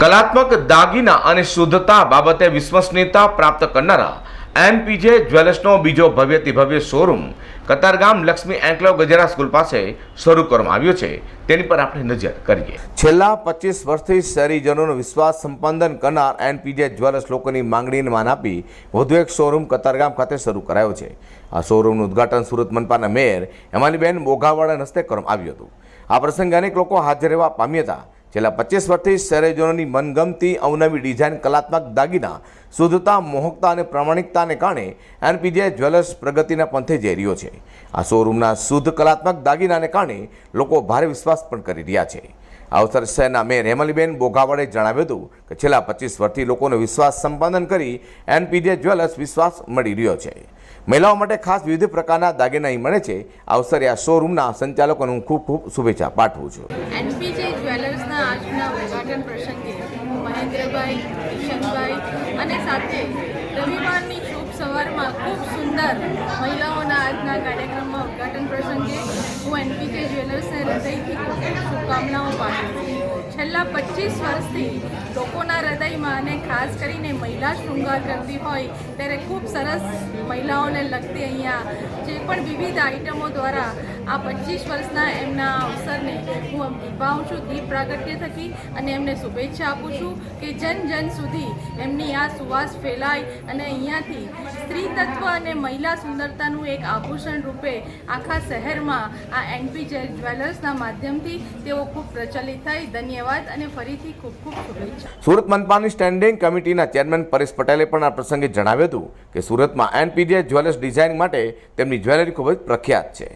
કલાત્મક દાગીના અને શુદ્ધતા બાબતે વિશ્વસનીયતા પ્રાપ્ત કરનારા એનપીજે જ્વેલર્સનો બીજો ભવ્યથી ભવ્ય showroom Katargam Laxmi enclave Gajera school પાસે શરૂ કરવામાં આવ્યો છે. તેની પર આપણે નજર કરીએ. છેલ્લા પચીસ વર્ષથી શહેરીજનોનો વિશ્વાસ સંપાદન કરનાર એનપીજે જ્વેલર્સ લોકોની માંગણીને માન આપી વધુ એક શોરૂમ કતારગામ ખાતે શરૂ કરાયો છે. આ શોરૂમનું ઉદ્ઘાટન સુરત મનપાના મેયર હેમાલીબેન મોઘાવાડા હસ્તે કરવામાં આવ્યું હતું. આ પ્રસંગે અનેક લોકો હાજર રહેવા પામ્યા હતા. છેલ્લા પચીસ વર્ષથી શહેરીજનોની મનગમતી અવનવી ડિઝાઇન કલાત્મક દાગીના શુદ્ધતા, મોહકતા અને પ્રામાણિકતાને કારણે એનપીજે જ્વેલર્સ પ્રગતિના પંથે જઈ રહ્યો છે. આ શોરૂમના શુદ્ધ કલાત્મક દાગીનાને કારણે લોકો ભારે વિશ્વાસ પણ કરી રહ્યા છે. આ અવસર શહેરના મેયર હેમલીબેન બોઘાવાડે જણાવ્યું હતું કે છેલ્લા પચીસ વર્ષથી લોકોનો વિશ્વાસ સંપાદન કરી એનપીજે જ્વેલર્સ વિશ્વાસ મળી રહ્યો છે. મહિલાઓ માટે ખાસ વિવિધ પ્રકારના દાગીના અહીં મળે છે. આ અવસરે આ શોરૂમના સંચાલકોને હું ખૂબ ખૂબ શુભેચ્છા પાઠવું છું એનપીજે જ્વેલર્સના આજના ઉદ્ઘાટન પ્રસંગે હું મહેન્દ્રભાઈ કિશનભાઈ અને સાથે રવિવારની શુભ સવારમાં ખૂબ સુંદર મહિલાઓના આજના કાર્યક્રમમાં ઉદ્ઘાટન પ્રસંગે હું એનપીકે જ્વેલર્સને હૃદયથી શુભકામનાઓ પાઠવું છું. છેલ્લા પચીસ વર્ષથી લોકોના હૃદયમાં અને ખાસ કરીને મહિલા શૃંગાર કરતી હોય, ત્યારે ખૂબ સરસ મહિલાઓને લગતી અહીંયા જે પણ વિવિધ આઇટમો દ્વારા આ પચીસ વર્ષના એમના અવસરને હું નિભાવું છું. દીપ પ્રાગટ્ય થકી અને એમને શુભેચ્છા આપું છું કે જન જન સુધી એમની આ સુવાસ ફેલાય અને અહીંયાથી સ્ત્રી તત્વ અને મહિલા સુંદરતાનું એક આભૂષણ રૂપે આખા શહેરમાં આ એનપી જ્વેલર્સના માધ્યમથી તેઓ ખૂબ પ્રચલિત થાય ધન્યવાદ અને ફરીથી ખૂબ ખૂબ શુભેચ્છા. સુરત મનપાની સ્ટેન્ડિંગ કમિટીના ચેરમેન પરેશ પટેલે પણ આ પ્રસંગે જણાવ્યું હતું કે સુરતમાં એનપીડીએ જ્વેલર્સ ડિઝાઇન માટે તેમની જ્વેલરી ખૂબ જ પ્રખ્યાત છે.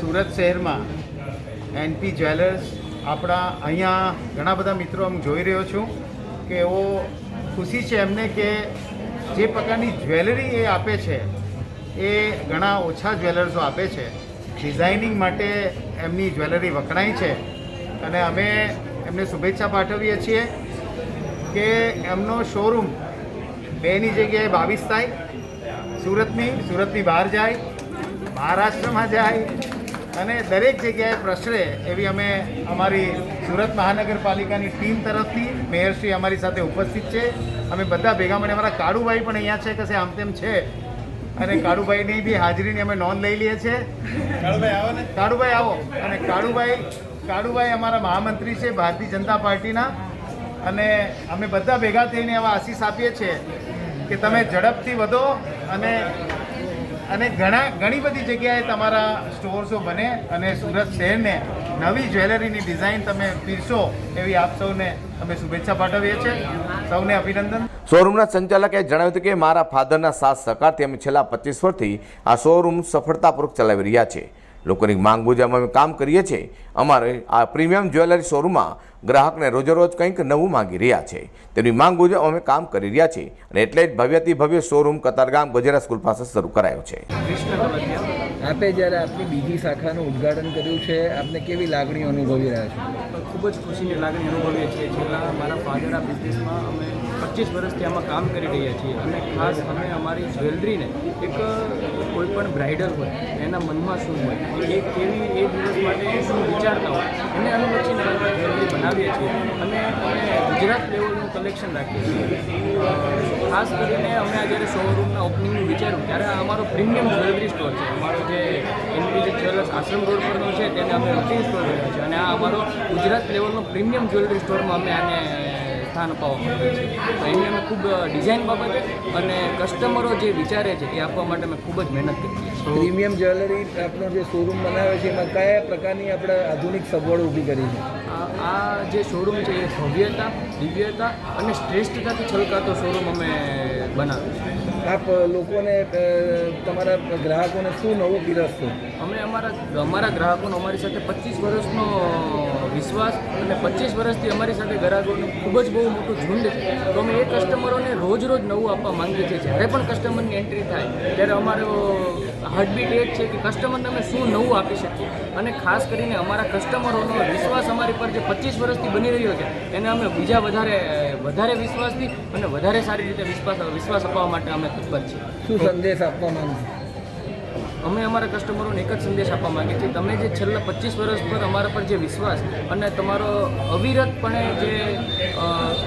સુરત શહેરમાં એનપી જ્વેલર્સ આપણા અહીંયા ઘણા બધા મિત્રો હું જોઈ રહ્યો છું કે એવો ખુશી છે એમને કે જે પ્રકારની જ્વેલરી એ આપે છે એ ઘણા ઓછા જ્વેલર્સો આપે છે. ડિઝાઇનિંગ માટે એમની જ્વેલરી વખણાય છે અને અમે એમને શુભેચ્છા પાઠવીએ છીએ કે એમનો શોરૂમ બેની જગ્યાએ બાવીસ થાય સુરતની સુરતની બહાર જાય મહારાષ્ટ્રમાં જાય અને દરેક જગ્યાએ પ્રસરે એવી અમે અમારી સુરત મહાનગરપાલિકાની ટીમ તરફથી મેયરશ્રી અમારી સાથે ઉપસ્થિત છે. અમે બધા ભેગા મળીને અમારા કાળુભાઈ પણ અહીંયા છે કશે આમ તેમ છે. અને કાળુભાઈની બી હાજરીની અમે નોંધ લઈ લઈએ છીએ. કાળુભાઈ આવો કાળુભાઈ આવો. અને કાળુભાઈ કાળુભાઈ અમારા મહામંત્રી છે, ભારતીય જનતા પાર્ટીના. અને અમે બધા ભેગા થઈને એવા આશીષ આપીએ છીએ કે તમે ઝડપથી વધો અને અને ઘણા, ઘણી બધી જગ્યાએ તમારા સ્ટોર્સો બને અને સુરત શહેરને નવી જ્વેલરીની ડિઝાઇન તમે પીરશો એવી આપ સૌને અમે શુભેચ્છા પાઠવીએ છીએ. સૌને અભિનંદન. શોરૂમના સંચાલકે જણાવ્યું હતું કે મારા ફાધરના સાથ સહકારથી અમે છેલ્લા પચીસ વર્ષથી આ શોરૂમ સફળતાપૂર્વક ચલાવી રહ્યા છે લોકોની માંગ મુજબ અમે કામ કરીએ છીએ. અમારે આ પ્રીમિયમ જ્વેલરી શોરૂમમાં ગ્રાહકને રોજેરોજ કંઈક નવું માંગી રહ્યા છે. તેની માંગ મુજબ અમે કામ કરી રહ્યા છીએ અને એટલે જ ભવ્યથી ભવ્ય શોરૂમ કતારગામ ગજેરા સ્કૂલ પાસે શરૂ કરાયો છે. આપે જ્યારે આપની બીજી શાખાનું ઉદ્ઘાટન કર્યું છે આપને કેવી લાગણી અનુભવી રહ્યા છો? ખૂબ જ ખુશીની લાગણી અનુભવીએ છીએ. છેલ્લા મારા ફાધર આ બિઝનેસમાં અમે પચીસ વર્ષથી આમાં કામ કરી રહ્યા છીએ. અને ખાસ અમે અમારી જ્વેલરીને એક કોઈ પણ બ્રાઇડલ હોય એના મનમાં શું હોય એ કેવી એ દિવસ માટે શું વિચારતા હોય એને અનુલક્ષીને જ્વેલરી જ્વેલરી બનાવીએ છીએ અને અમે ગુજરાત લેવલનું કલેક્શન રાખીએ છીએ. ખાસ કરીને અમે આ જ્યારે શોરૂમના ઓપનિંગનું વિચાર્યું ત્યારે આ અમારો પ્રીમિયમ જ્વેલરી સ્ટોર છે. અમારો જે એનપીજે જ્વેલર્સ આશ્રમ રોડ પરનો છે તેને અમે રૂટીન સ્ટોર કર્યો છે. અને આ અમારો ગુજરાત લેવલનો પ્રીમિયમ જ્વેલરી સ્ટોરમાં અમે આને સ્થાન અપાવવા માંગીએ છીએ. તો એની અમે ખૂબ ડિઝાઇન બાબતે અને કસ્ટમરો જે વિચારે છે એ આપવા માટે અમે ખૂબ જ મહેનત કરીએ છીએ પ્રીમિયમ જ્વેલરી આપનો જે શોરૂમ બનાવ્યો છે એમાં કયા પ્રકારની આપણે આધુનિક સગવડો ઊભી કરી છે? આ જે શોરૂમ છે એ ભવ્યતા દિવ્યતા અને શ્રેષ્ઠતાથી છલકાતો શોરૂમ અમે બનાવ્યો આપ લોકોને તમારા ગ્રાહકોને શું નવું પીરસશો અમે અમારા અમારા ગ્રાહકોનો અમારી સાથે પચીસ વર્ષનો વિશ્વાસ અને પચીસ વર્ષથી અમારી સાથે ગ્રાહકોનું ખૂબ જ બહુ મોટું ઝુંડ છે. તો અમે એ કસ્ટમરોને રોજ રોજ નવું આપવા માંગીએ છીએ. જ્યારે પણ કસ્ટમરની એન્ટ્રી થાય ત્યારે અમારો હાર્ટબીટ એ જ છે કે કસ્ટમરને અમે શું નવું આપી શકીએ? અને ખાસ કરીને અમારા કસ્ટમરોનો વિશ્વાસ અમારી પર જે પચીસ વર્ષથી બની રહ્યો છે એને અમે બીજા વધારે વધારે વિશ્વાસથી અને વધારે સારી રીતે વિશ્વાસ વિશ્વાસ અપાવવા માટે અમે તત્પર છીએ. શું સંદેશ આપવા માંગુ? અમે અમારા કસ્ટમરોને એક જ સંદેશ આપવા માંગીએ છીએ. તમે જે છેલ્લા પચીસ વર્ષ પર અમારા પર જે વિશ્વાસ અને તમારો અવિરતપણે જે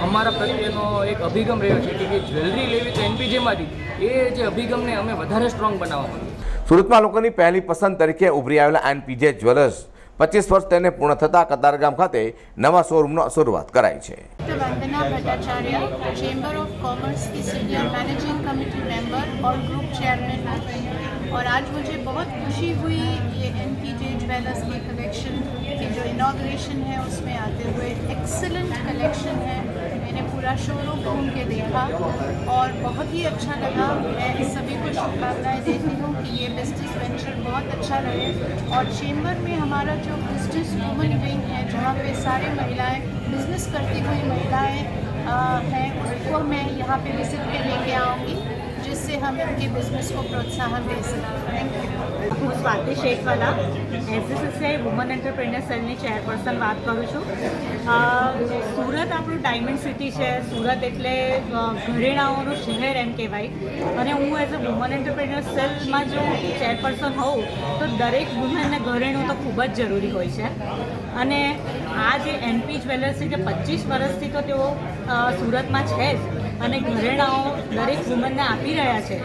અમારા પ્રત્યેનો એક અભિગમ રહ્યો છે કે જે જ્વેલરી લેવી તો એનપીજેમાંથી એ જે અભિગમને અમે વધારે સ્ટ્રોંગ બનાવવા માંગીએ સુરતમાં લોકોની પહેલી પસંદ તરીકે ઉભરી આવેલા એનપીજે જ્વેલર્સ પચીસ વર્ષ તેને પૂર્ણ થતાં કતારગામ ખાતે નવા શોરૂમનો શરૂઆત કરાઈ છે doctor Vandana Bhattacharya chamber of commerce की सीनियर मैनेजिंग कमेटी मेंबर और ग्रुप चेयरमैन हूँ और आज मुझे बहुत खुशी हुई ये एन पी जे ज्वेलर्स की कलेक्शन की जो इनाग्रेशन है उसमें आते हुए एक्सलेंट कलेक्शन है मैंने पूरा शोरूम घूम के देखा और बहुत ही अच्छा लगा। मैं इस सभी को शुभकामनाएँ देती हूँ कि ये बिज़नेस वेंचर बहुत अच्छा रहे। और चेंबर में हमारा जो बिज़नेस वूमन विंग है, जहाँ पे सारे महिलाएँ बिज़नेस करती हुई महिलाएँ हैं, उसको मैं यहाँ पे विज़िट पे लेके आऊँगी। हम इनके बिजनेस को प्रोत्साहन दे सकें थैंक यू હું સ્વાતિ શેખવાલા એસએસએસઆઈ વુમન એન્ટરપ્રેન્યર સેલની ચેરપર્સન વાત કરું છું અ, સુરત આપણું ડાયમંડ સિટી છે સુરત એટલે અ, ઘરેણાઓનું શહેર એમ કહેવાય અને હું એઝ અ વુમન એન્ટરપ્રેન્યર સેલમાં જો ચેરપર્સન હોઉં તો દરેક વુમનને ઘરેણું તો ખૂબ જ જરૂરી હોય છે અને આ જે એનપી જ્વેલર્સ છે જે પચીસ વર્ષથી તો તેઓ અ, સુરતમાં છે જ અને ઘરેણાઓ દરેક વુમનને આપી રહ્યા છે.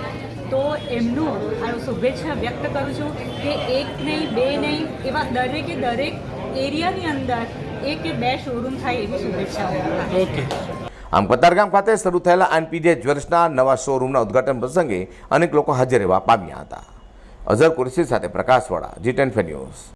તો એમનું આ શુભેચ્છા વ્યક્ત કરું છું કે એક નહીં બે નહીં એવા દરેકે દરેક એરિયાની અંદર એક કે બે શોરૂમ થાય એવી શુભેચ્છાઓ. ઓકે. આમ કતારગામ ખાતે શરૂ થયેલા એનપીજે જ્વેલ્સના નવા શોરૂમના ઉદ્ઘાટન પ્રસંગે અનેક લોકો હાજર રહેવા પામ્યા હતા. અઝર કુરશી સાથે પ્રકાશવાળા જી ટેન ન્યૂઝ